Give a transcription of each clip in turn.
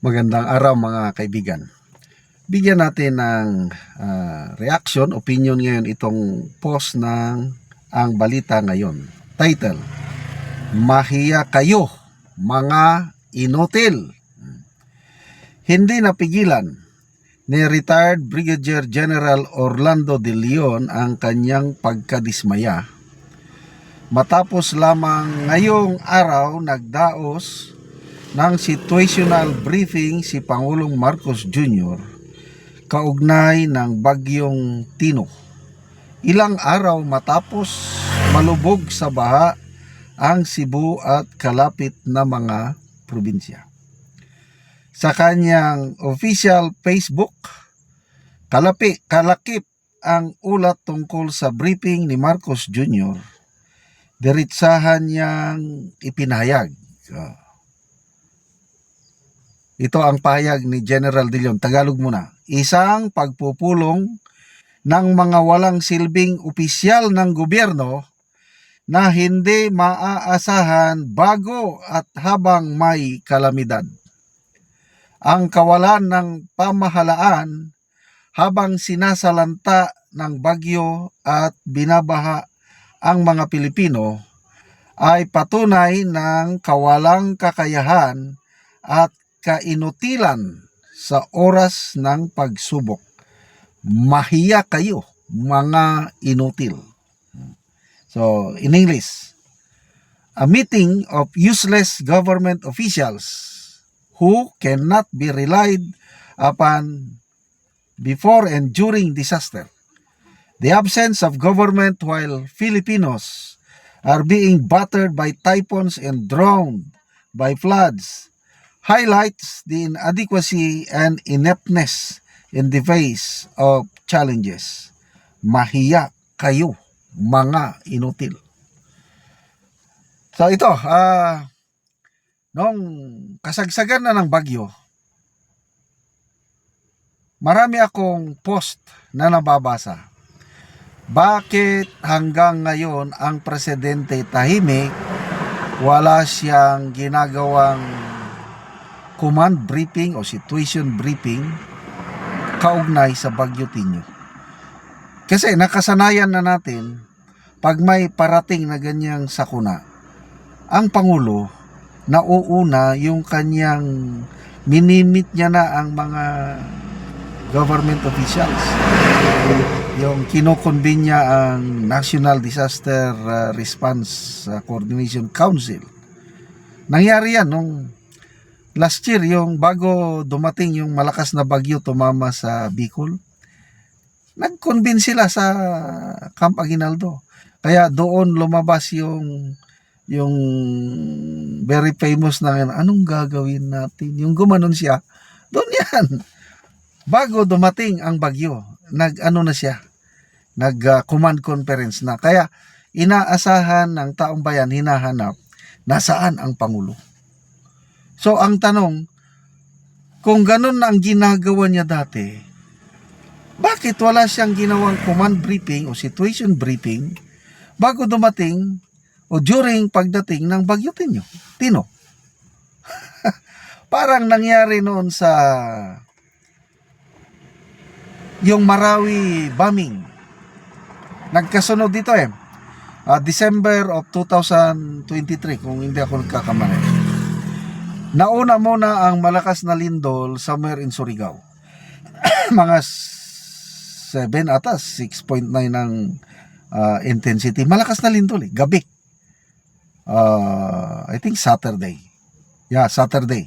Magandang araw mga kaibigan. Bigyan natin ng ah, reaction, opinion ngayon itong post ng ang balita ngayon. Title, Mahiya kayo, mga inutil. Hindi napigilan ni retired Brigadier General Orlando De Leon ang kanyang pagkadismaya matapos lamang ngayong araw nagdaos ng situational briefing si Pangulong Marcos Jr. kaugnay ng bagyong Tino. Ilang araw matapos malubog sa baha ang Cebu at kalapit na mga probinsya. Sa kanyang official Facebook, kalapi, kalakip ang ulat tungkol sa briefing ni Marcos Jr. Diritsahan niyang ipinahayag. Ah. Ito ang pahayag ni General De Leon. Tagalog muna. Isang pagpupulong ng mga walang silbing opisyal ng gobyerno na hindi maaasahan bago at habang may kalamidad. Ang kawalan ng pamahalaan habang sinasalanta ng bagyo at binabaha ang mga Pilipino ay patunay ng kawalang kakayahan at kainutilan sa oras ng pagsubok. Mahiya kayo, mga inutil. So, in English, a meeting of useless government officials who cannot be relied upon before and during disaster. The absence of government while Filipinos are being battered by typhoons and drowned by floods highlights the inadequacy and ineptness in the face of challenges. Mahiya kayo, mga inutil. So ito, ah nung kasagsagan na ng bagyo, marami akong post na nababasa. Bakit hanggang ngayon ang presidente tahimik, wala siyang ginagawang command briefing o situation briefing kaugnay sa Bagyo Tinyo. Kasi nakasanayan na natin pag may parating na ganyang sakuna, ang Pangulo nauuna yung kanyang minimit niya na ang mga government officials. Yung kinukonbin niya ang National Disaster uh, Response uh, Coordination Council. Nangyari yan nung last year, yung bago dumating yung malakas na bagyo tumama sa Bicol, nag-convene sila sa Camp Aguinaldo. Kaya doon lumabas yung yung very famous na anong gagawin natin? Yung gumanon siya, doon yan. Bago dumating ang bagyo, nag-ano na siya, nag-command conference na. Kaya inaasahan ng taong bayan, hinahanap, nasaan ang Pangulo? So ang tanong, kung ganun na ang ginagawa niya dati, bakit wala siyang ginawang command briefing o situation briefing bago dumating o during pagdating ng Bagyo Tinyo? Tino. Parang nangyari noon sa yung Marawi bombing. Nagkasunod dito eh. Ah, December of 2023 kung hindi ako nagkakamali. Nauna muna ang malakas na lindol somewhere in Surigao. Mga 7 atas, 6.9 ng ah, intensity. Malakas na lindol eh, gabi. Ah, I think Saturday. Yeah, Saturday.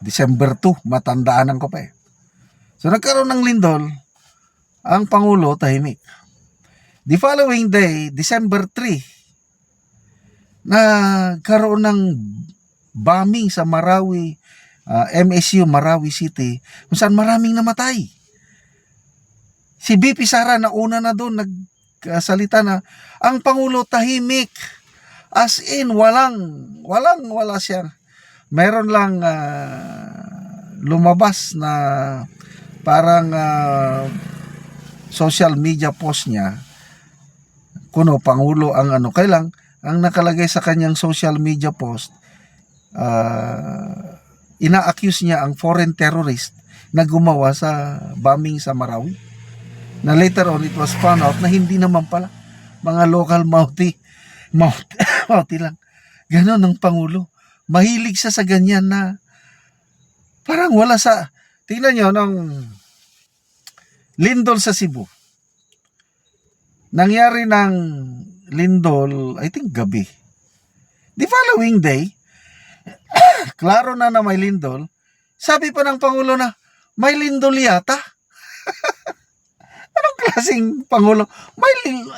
December 2, matandaanan ko pa eh. So nagkaroon ng lindol, ang Pangulo tahimik. The following day, December 3, nagkaroon ng bombing sa Marawi, ah, MSU Marawi City, kung saan maraming namatay. Si BP Sara na una na doon nagsalita na ang pangulo tahimik. As in walang walang wala siya. Meron lang ah, lumabas na parang ah, social media post niya kuno pangulo ang ano kailang ang nakalagay sa kanyang social media post ah, ina-accuse niya ang foreign terrorist na gumawa sa bombing sa Marawi. Na later on, it was found out na hindi naman pala. Mga local mouthy, mouthy, mouthy lang. Ganon ang Pangulo. Mahilig siya sa ganyan na parang wala sa... Tingnan nyo, nung lindol sa Cebu. Nangyari ng lindol, I think gabi. The following day, klaro na na may lindol, sabi pa ng Pangulo na, may lindol yata. Anong klaseng Pangulo? May lin-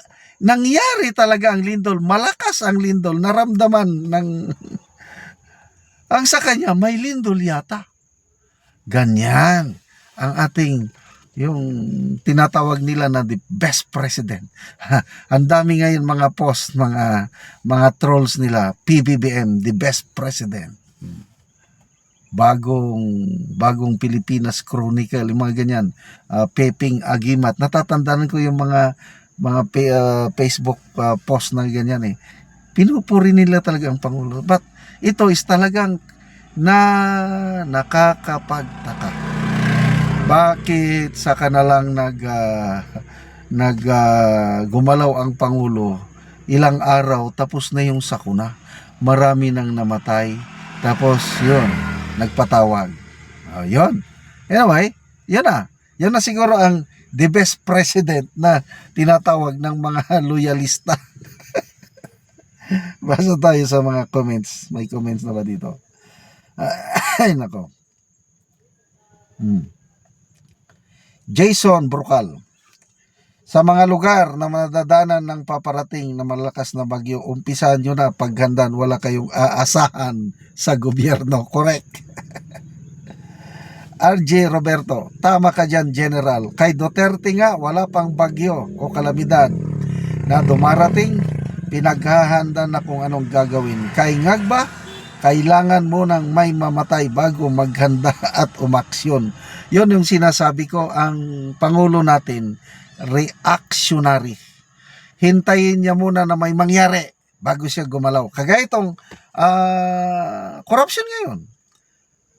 nangyari talaga ang lindol. Malakas ang lindol. Naramdaman ng... ang sa kanya, may lindol yata. Ganyan ang ating yung tinatawag nila na the best president. ang dami ngayon mga post, mga mga trolls nila, PBBM, the best president. Bagong bagong Pilipinas Chronicle, yung mga ganyan. Ah, Peping Agimat. Natatandaan ko yung mga mga pe- ah, Facebook ah, post na ganyan eh. Pinupuri nila talaga ang Pangulo. But ito is talagang na nakakapagtaka. Bakit sa kanalang nag ah, nag ah, gumalaw ang pangulo ilang araw tapos na yung sakuna. Marami nang namatay. Tapos yun, nagpatawag. Oh, yun. Anyway, yan na. Yan na siguro ang the best president na tinatawag ng mga loyalista. Basta tayo sa mga comments. May comments na ba dito? Ay, nako. Hmm. Jason Brukal. Sa mga lugar na madadanan ng paparating na malakas na bagyo, umpisahan nyo na paghandan, wala kayong aasahan sa gobyerno. Correct. RJ Roberto, tama ka dyan, General. Kay Duterte nga, wala pang bagyo o kalamidad na dumarating, pinaghahanda na kung anong gagawin. Kay Ngagba, kailangan mo nang may mamatay bago maghanda at umaksyon. Yon yung sinasabi ko, ang Pangulo natin, reactionary. Hintayin niya muna na may mangyari bago siya gumalaw. Kagaya itong ah, corruption ngayon.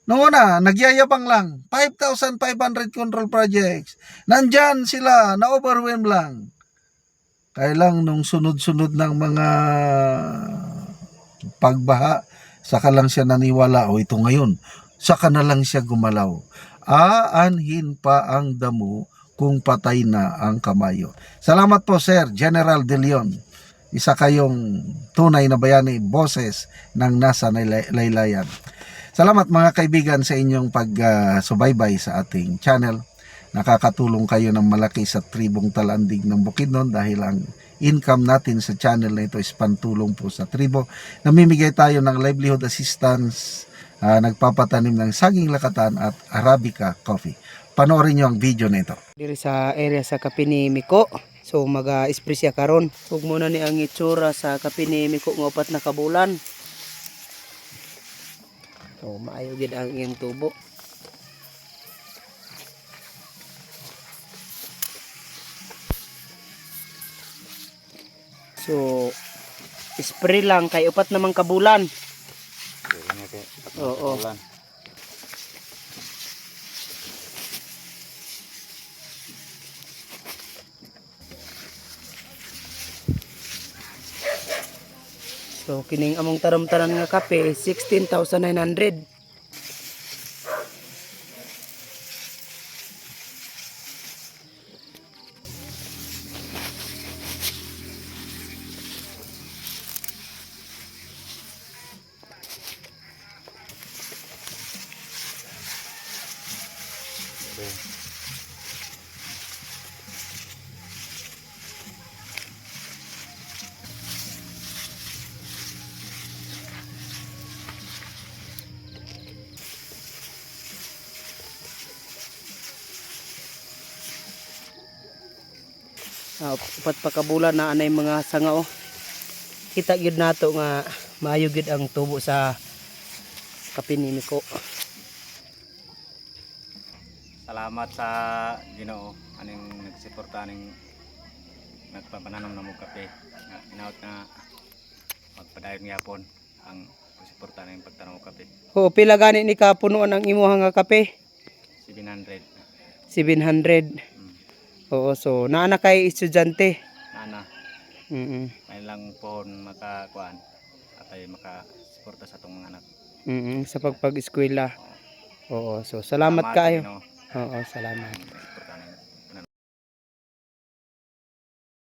Noong una, nagyayabang lang. 5,500 control projects. Nandyan sila, na-overwhelm lang. Kaya lang nung sunod-sunod ng mga pagbaha, saka lang siya naniwala, o ito ngayon, saka na lang siya gumalaw. Aanhin pa ang damo kung patay na ang kamayo. Salamat po Sir General De Leon. Isa kayong tunay na bayani boses ng nasa laylayan. Salamat mga kaibigan sa inyong pagsubaybay sa ating channel. Nakakatulong kayo ng malaki sa tribong talandig ng Bukidnon dahil ang income natin sa channel na ito is pantulong po sa tribo. Namimigay tayo ng livelihood assistance, ah, nagpapatanim ng saging lakatan at Arabica coffee. Panoorin nyo ang video na ito. diri sa area sa Kapini Miko. So maga-spray siya karon. Ug muna ni ang itsura sa Kapini Miko nga upat na kabulan. So maayo gid ang iyang tubo. So spray lang kay upat namang kabulan. Oo. So kining among taram-taran nga kape 16,900. Ah, upat pa kabulan na anay mga sanga oh. Kita gyud nato nga maayo gyud ang tubo sa kapinimi ko. Salamat sa Ginoo aning nagsuporta aning nagpapananom na mo kape nga inaot nga magpadayon gyapon ang suporta ning pagtanaw kape. Oo, pila gani ni kapunuan ang imuhang nga kape? 700. 700. Mm. Oo, so naa na kay estudyante. Nana, Mm. may lang pohon makakuan atay makasuporta sa tong mga anak. Mm, sa pagpag-eskwela. Oo, so salamat Salamat. Ginoo. Oo, salamat.